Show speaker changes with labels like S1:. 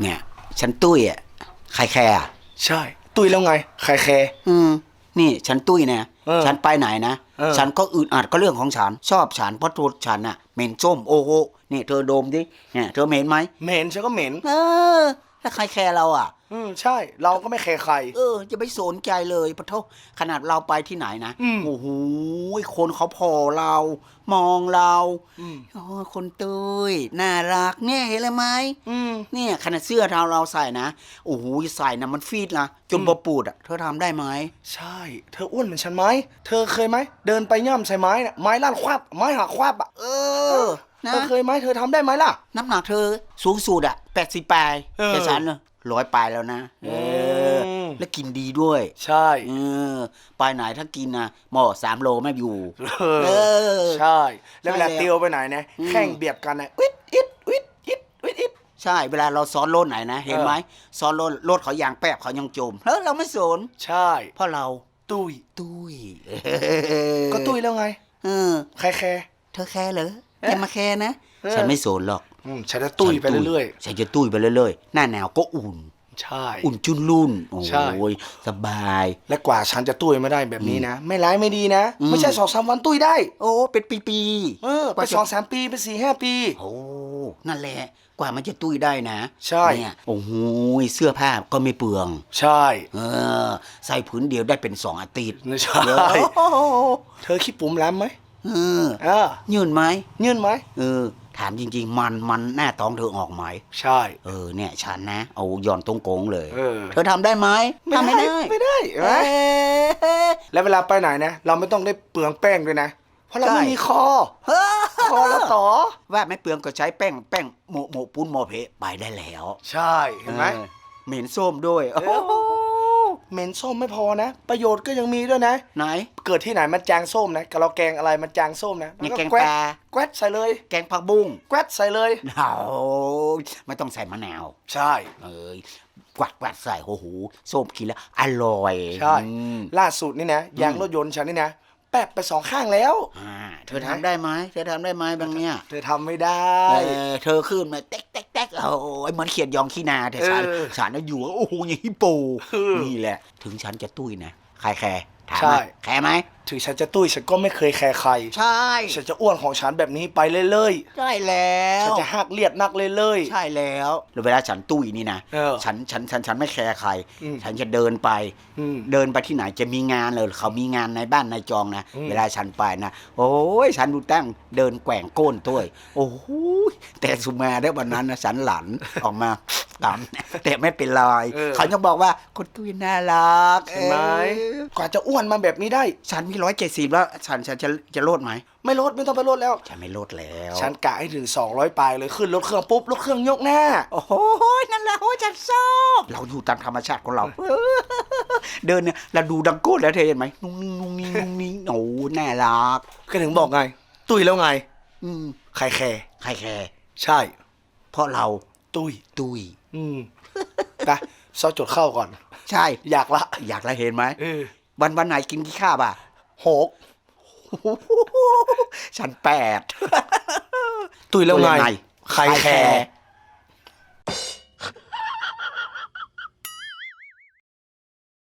S1: เนี่ย ฉันตุ้ยอะใครแคร์อะ
S2: ใช่ ตุยแล้วไง ใครแคร์
S1: อืม นี่ฉันตุ้ยเนี่ย
S2: เออ
S1: ฉันไปไหนนะ
S2: เออ
S1: ฉันก็อึดอัดก็เรื่องของฉัน ชอบฉันเพราะตัวฉันอะเหม็นส้มโอ้โหนี่เธอดมดิเนี่ยเธอเหม็นไหม
S2: เหม็นฉันก็เหม็น
S1: เออแล้วใครแคร์เราอะ
S2: อืมใช่ เราก็ไม่แคร์ใคร
S1: เออ จะไปสนใจเลยปะโทขนาดเราไปที่ไหนนะ
S2: อืม
S1: โอ้โหคนเขาพอเรา มองเรา
S2: อืม
S1: โอ้คนตุ้ยน่ารักเนี่ยเห็นเลยไหม
S2: อืม
S1: เนี่ยขนาดเสื้อเราเราใส่นะโอ้โหใส่นะมันฟีดนะจน
S2: อืม
S1: บปูดอะเธอทำได้ไหม
S2: ใช่ เธออ้วนเหมือนฉันไหม เธอเคยไหม เดินไปย่ำใส่ไม้น่ะไม้ลั่นควับ ไม้หักควับอะ
S1: เออนะ
S2: เธอเคยไหม เธอทำได้ไหมล่ะ
S1: น้ำหนักเธอสูงสุดอะแปดสิบปลาย
S2: เออ
S1: แต่ฉันน่ะ ร้อยปลายแล้วนะเออ
S2: ม
S1: แล้วกินดีด้วย
S2: ใช่
S1: เออไปไหนถ้ากินนะหมอสามโลไม่อยู่
S2: เออ
S1: เออ
S2: ใช่ แล้วเวลา
S1: ใช่แล้ว
S2: เตียวไปไหนนะ
S1: อืม
S2: แข่งเบียดกันนะอิดอิดอิดอิดอิดอิด
S1: ใช่ เวลาเราซ้อนรถไหนนะ เห็นไหมซ้อนรถรถเขายางแป๊บเขายังจมเฮ้ยเราไม่สน
S2: ใช่
S1: เพราะเรา
S2: ตุย
S1: ตุ้ย
S2: ก็ตุยแล้วไง
S1: เออ
S2: ใครแคร์
S1: เธอแคร์เหรอ
S2: เอ๊ะ
S1: จะมาแคร์นะ
S2: เออ
S1: ฉันไม่สนหรอก
S2: อืมฉันจะตุยไปเรื่อย
S1: ฉันจะตุ้ยไปเรื่อยๆ หน้าหนาวก็อุ่น
S2: ๆ ใช่
S1: อุ่นจุนรุ่น โอ้
S2: ใช่
S1: ยสบาย
S2: และกว่าฉันจะตุยมาได้แบบนี้นะ ไม่ร้ายไม่ดีนะ
S1: อืม
S2: ไม่ใช่สองสามวันตุยได้
S1: โอ้เป็นปี
S2: เออ
S1: ก
S2: ไป
S1: ว่าจะ
S2: สองสามปีไปสี่ห้าปี
S1: โอ้ นั่นแหละ กว่ามันจะตุ้ยได้นะ
S2: ใช่
S1: เนี่ยโอ้โหเสื้อผ้าก็ไม่เปลือง
S2: ใช่
S1: เออ ใส่ผืนเดียวได้เป็นสองอาทิตย์
S2: ไม่ใช่
S1: เดี๋ยว
S2: เธอขี้ปุ่มแรมไหม
S1: เออ
S2: เออ
S1: ยืนไหม
S2: ยื่นไหม
S1: เออ ถามจริง ๆ มันมันหน้าท้องเธอออกไหม
S2: ใช่
S1: เออเนี่ยฉันนะ เอาย่อนตรงโกงเลย
S2: เออ
S1: เธอทำได้ไหมทำไม่ได้
S2: ไม่ได้เห็นไหม
S1: เอ้ย
S2: แล้วเวลาไปไหนนะ เราไม่ต้องได้เปลืองแป้งด้วยนะ เพราะเรา
S1: ใช่
S2: ไม่มีคอ คอเราต่อ
S1: ว่าไม่เปลืองก็ใช้แป้งแป้งโมโมปุ้นโมเพไปได้แล้ว
S2: ใช่ เห็นไหม
S1: ออเหม็นส้มด้วยโอ้โห
S2: เหม็นส้มไม่พอนะ ประโยชน์ก็ยังมีด้วยนะ
S1: ไหน
S2: เกิดที่ไหนมันจางส้มนะกับเราแกงอะไรมันจางส้มนะ
S1: นี่
S2: มัน
S1: แกง
S2: แกว
S1: ปลา
S2: แกวดใส่เลย
S1: แกงผักบุ้ง
S2: แกวดใส่เลย
S1: เอาไม่ต้องใส่มะนาว
S2: ใช่
S1: เอ้ยกวัดกวัดใส่โอ้โหส้มกินแล้ว อร่อย
S2: ใช่
S1: อืม
S2: ล่าสุดนี่นะยางรถยนต์ฉันนี่นะแปะไปสองข้างแล้ว
S1: อ่าเธอทำได้ไหมเธอทำได้ไหมบางเนี่ย
S2: เธอทำไม่ได้
S1: เออเธอขึ้นมาเต๊กเต๊ กเต๊กโอ้ยเหมือนเขียดยองขี้นาแต่ฉัน
S2: เออ
S1: ฉันน่ะอยู่โอ้โหอย่างฮิปโป
S2: เออ
S1: นี่แหละ ถึงฉันจะตุ้ยนะใครแคร์ ถาม
S2: ใช่
S1: มาแคร์ไหม
S2: ถึงฉันจะตุ้ยฉันก็ไม่เคยแคร์ใคร
S1: ใช่
S2: ฉันจะอ้วนของฉันแบบนี้ไปเรื่อย
S1: ใช่แล้ว
S2: ๆฉันจะหักเลียดนักเรื่อย
S1: ใช่แล้วแล้วเวลาฉันตุ้ยนี่นะ
S2: เออ
S1: ฉันฉันฉันฉันไม่แคร์ใคร
S2: อืม
S1: ฉันจะเดินไป
S2: อืม
S1: เดินไปที่ไหนจะมีงานเลยเขามีงานในบ้านในจองนะ
S2: อืม
S1: เวลาฉันไปนะโอ้ยฉันดูตั้งเดินแกว่งโก้นตัวโอ้โหแต่สุมาได้วันนั้นนะฉันหลัน ออกมาตามแต่ไม่เป็นไร
S2: เออ
S1: เขายังบอกว่าคนตุ้ยน่ารัก
S2: เห็นไหม
S1: เออก
S2: ว่าจะอ้วนมาแบบนี้ได้
S1: ฉันมีร้อยเจ็ดสิบแล้ว ฉันฉันจะจะโลดไหม
S2: ไม่ลดไม่ต้องไปลดแล้ว
S1: ฉันไม่โลดแล้ว
S2: ฉันกะให้ถึง 200 ปลายเลยขึ้นรถเครื่องปุ๊บรถเครื่องยกหน้า
S1: โอ้โหนั่นแหละโอ้ยฉันชอบเราอยู่ตามธรรมชาติของเรา เดินเนี่ยเราดูดังโก้แล้วเธอเห็นไหมนุ่งนิ่งนุ่งนิ่งนุ่งนิ่งโอ้น่ารัก
S2: ก็ถึงบอกไง ตุ้ยแล้วไง
S1: อืม
S2: ใครแคร์
S1: ใครแคร์
S2: ใช่
S1: เพราะเรา
S2: ตุ้ย
S1: ตุย
S2: อืมไปซอจดเข้าก่อน
S1: ใช่
S2: อยากละ
S1: อยากละเห็นไหม
S2: เออ
S1: วันวันไหนกินกี่ข้าวอะ
S2: หก
S1: ฉันแปด
S2: ตุ้ยแล้วไง
S1: ตุ้ยแล้วไง
S2: ใครแคร์